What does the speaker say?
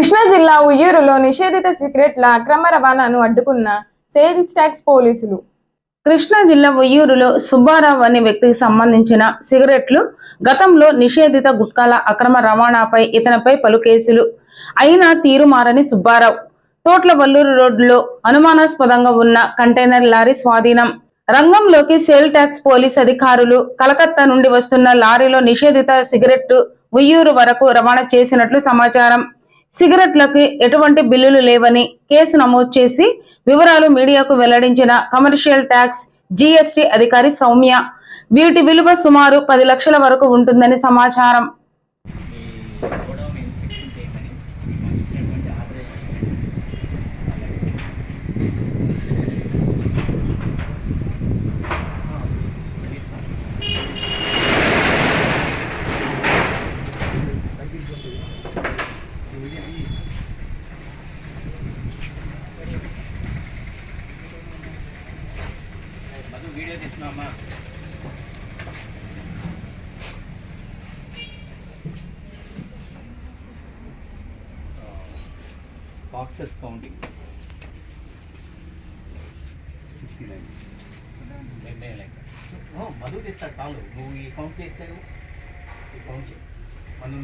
కృష్ణా జిల్లా ఉయ్యూరులో నిషేధిత సిగరెట్ల అక్రమ రవాణాను అడ్డుకున్న సేల్స్ ట్యాక్స్ పోలీసులు. కృష్ణా జిల్లా ఉయ్యూరులో సుబ్బారావు అనే వ్యక్తికి సంబంధించిన సిగరెట్లు గతంలో నిషేధిత గుట్కాల అక్రమ రవాణాపై ఇతనిపై పలు కేసులు. అయినా తీరు మారని సుబ్బారావు. తోట్ల వల్లూరు రోడ్డులో అనుమానాస్పదంగా ఉన్న కంటైనర్ లారీ స్వాధీనం. రంగంలోకి సేల్ ట్యాక్స్ పోలీస్ అధికారులు కలకత్తా నుండి వస్తున్న లారీలో నిషేధిత సిగరెట్ ఉయ్యూరు వరకు రవాణా చేసినట్లు సమాచారం. సిగరెట్లకి ఎటువంటి బిల్లులు లేవని కేసు నమోదు చేసి వివరాలు మీడియాకు వెల్లడించిన కమర్షియల్ ట్యాక్స్ జీఎస్టీ అధికారి సౌమ్య. వీటి విలువ సుమారు పది లక్షల వరకు ఉంటుందని సమాచారం. Video తీస్తున్నామా boxes counting fifty nine Madhu తీస్తాడు చాలు. నువ్వు ఈ కౌంట్ చేసావు ఈ కౌంట్ చేయి. మనం